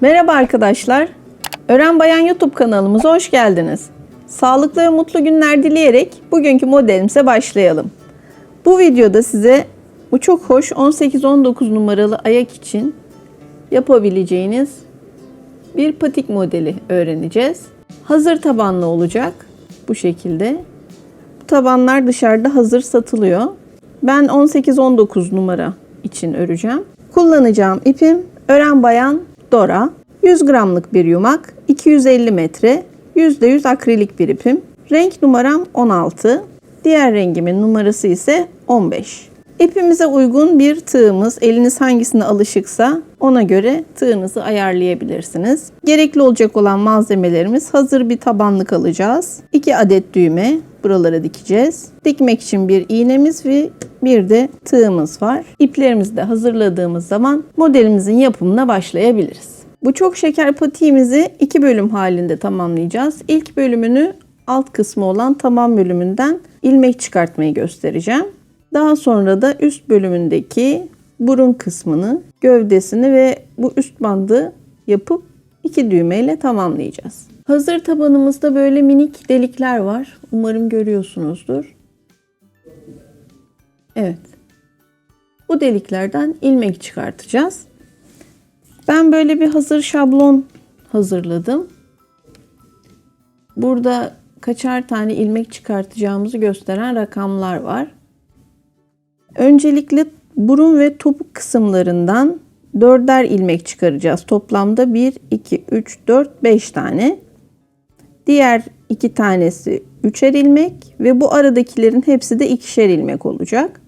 Merhaba arkadaşlar. Ören Bayan YouTube kanalımıza hoş geldiniz. Sağlıklı ve mutlu günler dileyerek bugünkü modelimize başlayalım. Bu videoda size bu çok hoş 18-19 numaralı ayak için yapabileceğiniz bir patik modeli öğreneceğiz. Hazır tabanlı olacak bu şekilde. Bu tabanlar dışarıda hazır satılıyor. Ben 18-19 numara için öreceğim. Kullanacağım ipim Ören Bayan Dora. 100 gramlık bir yumak, 250 metre, %100 akrilik bir ipim. Renk numaram 16. Diğer rengimin numarası ise 15. İpimize uygun bir tığımız, eliniz hangisine alışıksa ona göre tığınızı ayarlayabilirsiniz. Gerekli olacak olan malzemelerimiz hazır bir tabanlık alacağız. 2 adet düğme buralara dikeceğiz. Dikmek için bir iğnemiz ve bir de tığımız var. İplerimizi de hazırladığımız zaman modelimizin yapımına başlayabiliriz. Bu çok şeker patiğimizi iki bölüm halinde tamamlayacağız. İlk bölümünü alt kısmı olan tamam bölümünden ilmek çıkartmayı göstereceğim. Daha sonra da üst bölümündeki burun kısmını, gövdesini ve bu üst bandı yapıp iki düğmeyle tamamlayacağız. Hazır tabanımızda böyle minik delikler var. Umarım görüyorsunuzdur. Evet. Bu deliklerden ilmek çıkartacağız. Ben böyle bir hazır şablon hazırladım. Burada kaçar tane ilmek çıkartacağımızı gösteren rakamlar var. Öncelikle burun ve topuk kısımlarından dörder ilmek çıkaracağız. Toplamda 1, 2, 3, 4, 5 tane. Diğer iki tanesi üçer ilmek ve bu aradakilerin hepsi de ikişer ilmek olacak.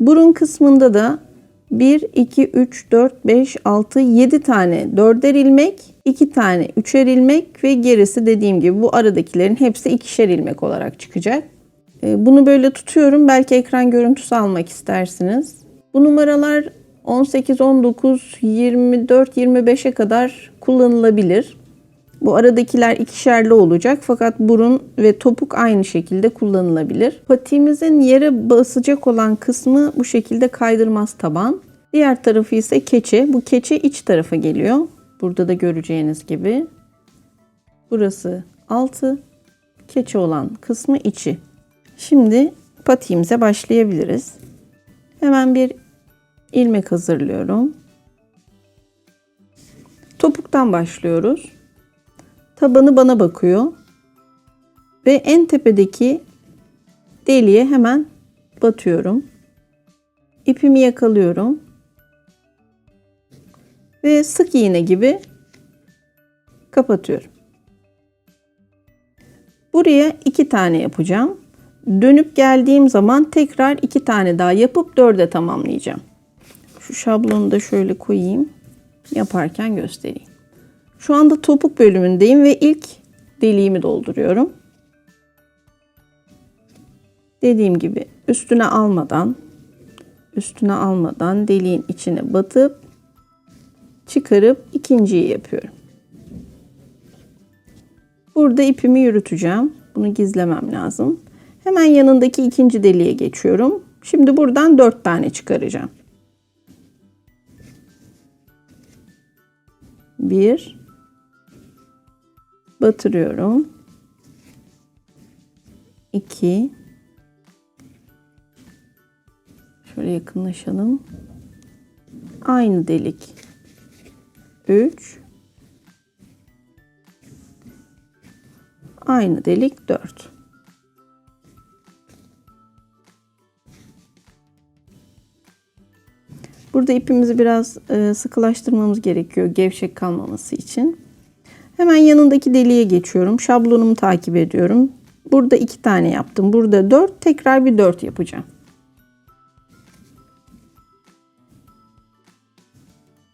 Burun kısmında da 1, 2, 3, 4, 5, 6, 7 tane dörder ilmek, 2 tane üçer ilmek ve gerisi dediğim gibi bu aradakilerin hepsi ikişer ilmek olarak çıkacak. Ee, Bunu böyle tutuyorum. Belki ekran görüntüsü almak istersiniz. Bu numaralar 18, 19, 24, 25'e kadar kullanılabilir. Bu aradakiler ikişerli olacak fakat burun ve topuk aynı şekilde kullanılabilir. Patiğimizin yere basacak olan kısmı bu şekilde kaydırmaz taban. Diğer tarafı ise keçe. Bu keçe iç tarafa geliyor. Burada da göreceğiniz gibi. Burası altı, keçe olan kısmı içi. Şimdi patiğimize başlayabiliriz. Hemen bir ilmek hazırlıyorum. Topuktan başlıyoruz. Tabanı bana bakıyor. Ve en tepedeki deliğe hemen batıyorum. İpimi yakalıyorum. Ve sık iğne gibi kapatıyorum. Buraya iki tane yapacağım. Dönüp geldiğim zaman tekrar iki tane daha yapıp dörde tamamlayacağım. Şu şablonu da şöyle koyayım. Yaparken göstereyim. Şu anda topuk bölümündeyim ve ilk deliğimi dolduruyorum. Dediğim gibi üstüne almadan üstüne almadan deliğin içine batıp çıkarıp ikinciyi yapıyorum. Burada ipimi yürüteceğim. Bunu gizlemem lazım. Hemen yanındaki ikinci deliğe geçiyorum. Şimdi buradan dört tane çıkaracağım. Bir, batırıyorum. 2 Şöyle yakınlaşalım. Aynı delik. 3 Aynı delik 4. Burada ipimizi biraz e, sıkılaştırmamız gerekiyor gevşek kalmaması için. Hemen yanındaki deliğe geçiyorum. Şablonumu takip ediyorum. Burada iki tane yaptım. Burada dört. Tekrar bir dört yapacağım.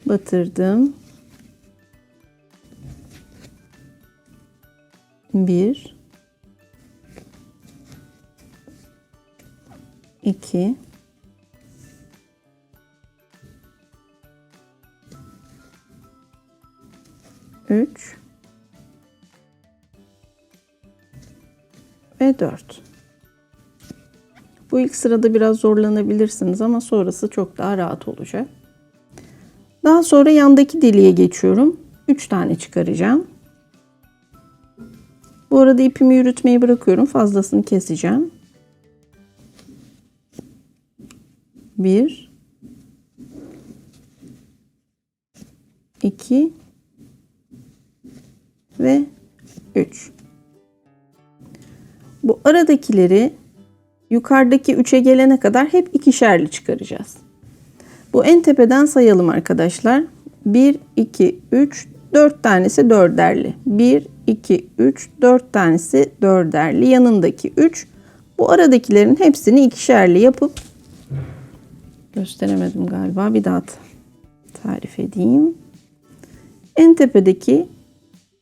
Batırdım. Bir. iki, Üç. Ve 4. Bu ilk sırada biraz zorlanabilirsiniz ama sonrası çok daha rahat olacak. Daha sonra yandaki deliğe geçiyorum. 3 tane çıkaracağım. Bu arada ipimi yürütmeyi bırakıyorum. Fazlasını keseceğim. 1 2 ve 3. Bu aradakileri yukarıdaki 3'e gelene kadar hep ikişerli çıkaracağız. Bu en tepeden sayalım arkadaşlar. 1, 2, 3, 4 tanesi dörderli. 1, 2, 3, 4 tanesi dörderli. Yanındaki 3. Bu aradakilerin hepsini ikişerli yapıp gösteremedim galiba. Bir daha tarif edeyim. En tepedeki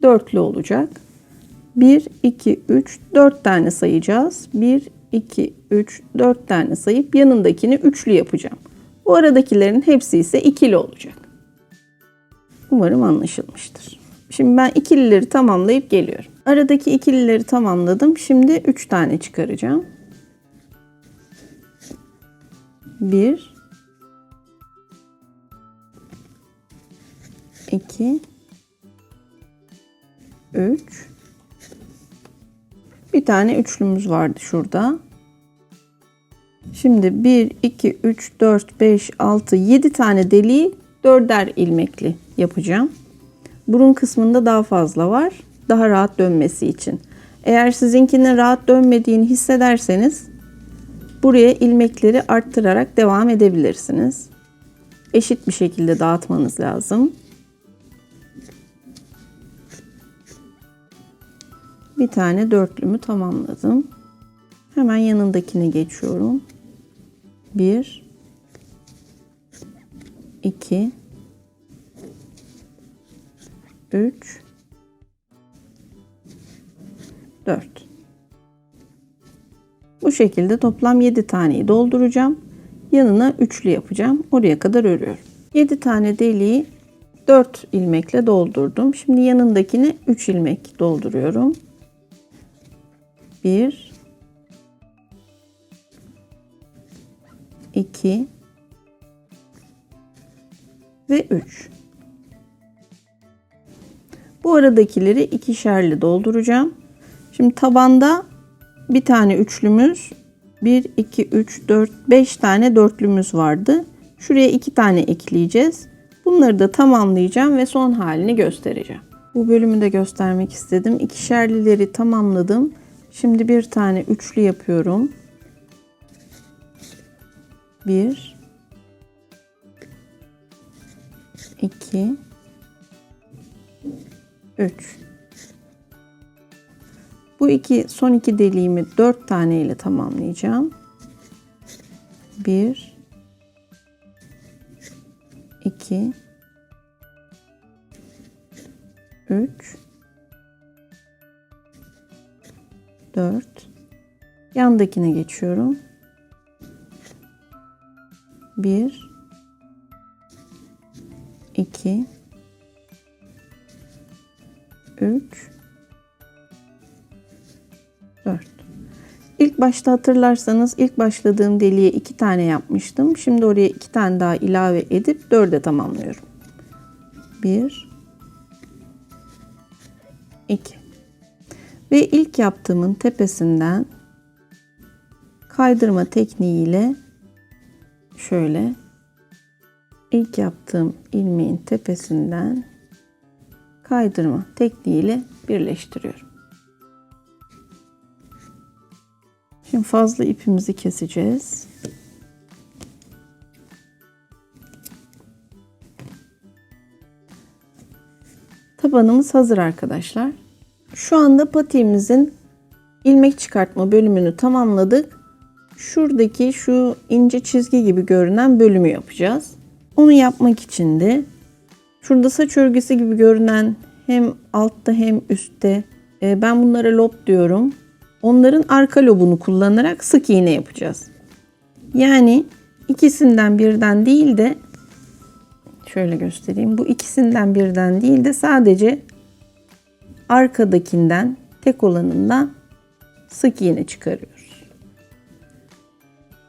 dörtlü olacak. 1, 2, 3, 4 tane sayacağız. 1, 2, 3, 4 tane sayıp yanındakini üçlü yapacağım. Bu aradakilerin hepsi ise ikili olacak. Umarım anlaşılmıştır. Şimdi ben ikilileri tamamlayıp geliyorum. Aradaki ikilileri tamamladım. Şimdi 3 tane çıkaracağım. 1 2 3 bir tane üçlümüz vardı şurada. Şimdi 1, 2, 3, 4, 5, 6, 7 tane deliği dörder ilmekli yapacağım. Burun kısmında daha fazla var. Daha rahat dönmesi için. Eğer sizinkinin rahat dönmediğini hissederseniz buraya ilmekleri arttırarak devam edebilirsiniz. Eşit bir şekilde dağıtmanız lazım. Bir tane dörtlümü tamamladım. Hemen yanındakine geçiyorum. 1 2 3 4 Bu şekilde toplam 7 taneyi dolduracağım. Yanına üçlü yapacağım. Oraya kadar örüyorum. 7 tane deliği 4 ilmekle doldurdum. Şimdi yanındakine 3 ilmek dolduruyorum. 1 2 ve 3. Bu aradakileri ikişerli dolduracağım. Şimdi tabanda bir tane üçlümüz, 1 2 3 4 5 tane dörtlümüz vardı. Şuraya iki tane ekleyeceğiz. Bunları da tamamlayacağım ve son halini göstereceğim. Bu bölümü de göstermek istedim. İkişerlileri tamamladım. Şimdi bir tane üçlü yapıyorum. 1 2 3 Bu iki son iki deliğimi 4 tane ile tamamlayacağım. 1 2 3 4 yandakine geçiyorum. 1 2 3 4 İlk başta hatırlarsanız ilk başladığım deliğe iki tane yapmıştım. Şimdi oraya iki tane daha ilave edip dörde tamamlıyorum. 1 2 Ve ilk yaptığımın tepesinden kaydırma tekniğiyle şöyle ilk yaptığım ilmeğin tepesinden kaydırma tekniğiyle birleştiriyorum. Şimdi fazla ipimizi keseceğiz. Tabanımız hazır arkadaşlar. Şu anda patiğimizin ilmek çıkartma bölümünü tamamladık. Şuradaki şu ince çizgi gibi görünen bölümü yapacağız. Onu yapmak için de şurada saç örgüsü gibi görünen hem altta hem üstte e, ben bunlara lob diyorum. Onların arka lobunu kullanarak sık iğne yapacağız. Yani ikisinden birden değil de şöyle göstereyim. Bu ikisinden birden değil de sadece arkadakinden tek olanından sık iğne çıkarıyoruz.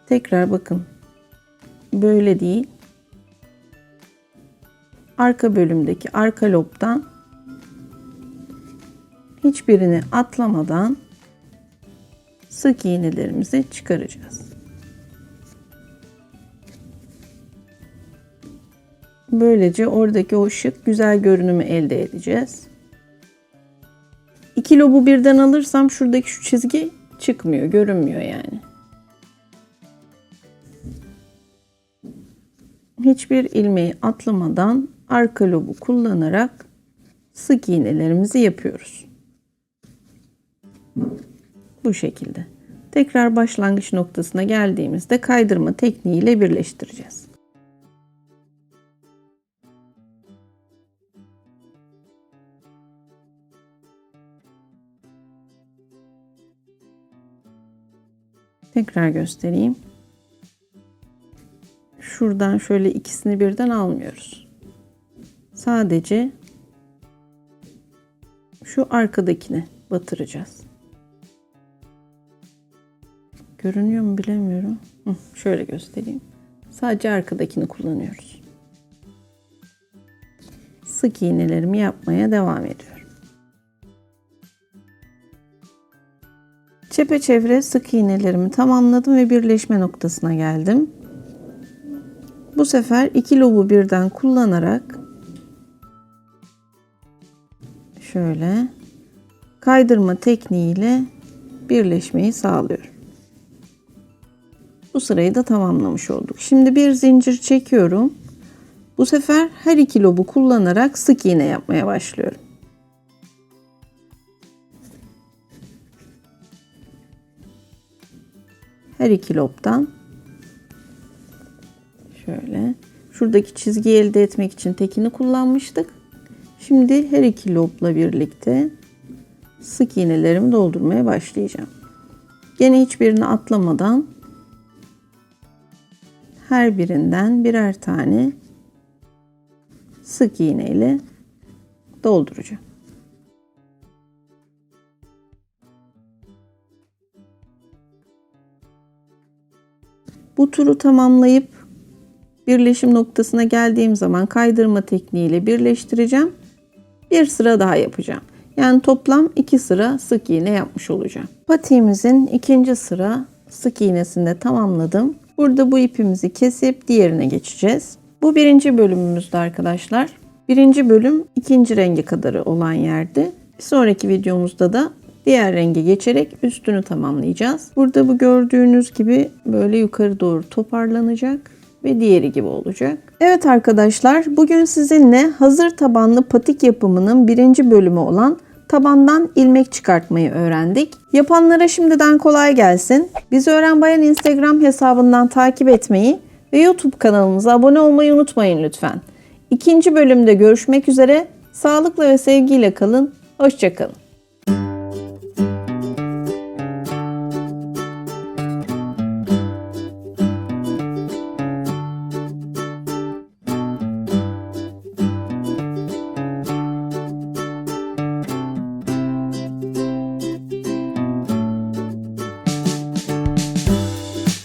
Tekrar bakın. Böyle değil. arka bölümdeki arka lobdan hiçbirini atlamadan sık iğnelerimizi çıkaracağız. Böylece oradaki o şık güzel görünümü elde edeceğiz. İki lobu birden alırsam şuradaki şu çizgi çıkmıyor, görünmüyor yani. Hiçbir ilmeği atlamadan arka lobu kullanarak sık iğnelerimizi yapıyoruz. Bu şekilde. Tekrar başlangıç noktasına geldiğimizde kaydırma tekniğiyle birleştireceğiz. Tekrar göstereyim. Şuradan şöyle ikisini birden almıyoruz. Sadece şu arkadakini batıracağız. Görünüyor mu bilemiyorum. Hı, şöyle göstereyim. Sadece arkadakini kullanıyoruz. Sık iğnelerimi yapmaya devam ediyorum. Çepeçevre sık iğnelerimi tamamladım ve birleşme noktasına geldim. Bu sefer iki lobu birden kullanarak şöyle kaydırma tekniğiyle birleşmeyi sağlıyorum. Bu sırayı da tamamlamış olduk. Şimdi bir zincir çekiyorum. Bu sefer her iki lobu kullanarak sık iğne yapmaya başlıyorum. Her iki lobdan şöyle şuradaki çizgiyi elde etmek için tekini kullanmıştık. Şimdi her iki lobla birlikte sık iğnelerimi doldurmaya başlayacağım. Gene hiçbirini atlamadan her birinden birer tane sık iğne ile dolduracağım. Bu turu tamamlayıp birleşim noktasına geldiğim zaman kaydırma tekniğiyle birleştireceğim. Bir sıra daha yapacağım. Yani toplam iki sıra sık iğne yapmış olacağım. Patiğimizin ikinci sıra sık iğnesini de tamamladım. Burada bu ipimizi kesip diğerine geçeceğiz. Bu birinci bölümümüzde arkadaşlar. Birinci bölüm ikinci rengi kadarı olan yerdi. Bir sonraki videomuzda da diğer renge geçerek üstünü tamamlayacağız. Burada bu gördüğünüz gibi böyle yukarı doğru toparlanacak ve diğeri gibi olacak. Evet arkadaşlar bugün sizinle hazır tabanlı patik yapımının birinci bölümü olan tabandan ilmek çıkartmayı öğrendik. Yapanlara şimdiden kolay gelsin. Bizi Öğren Bayan Instagram hesabından takip etmeyi ve YouTube kanalımıza abone olmayı unutmayın lütfen. İkinci bölümde görüşmek üzere. Sağlıkla ve sevgiyle kalın. Hoşçakalın.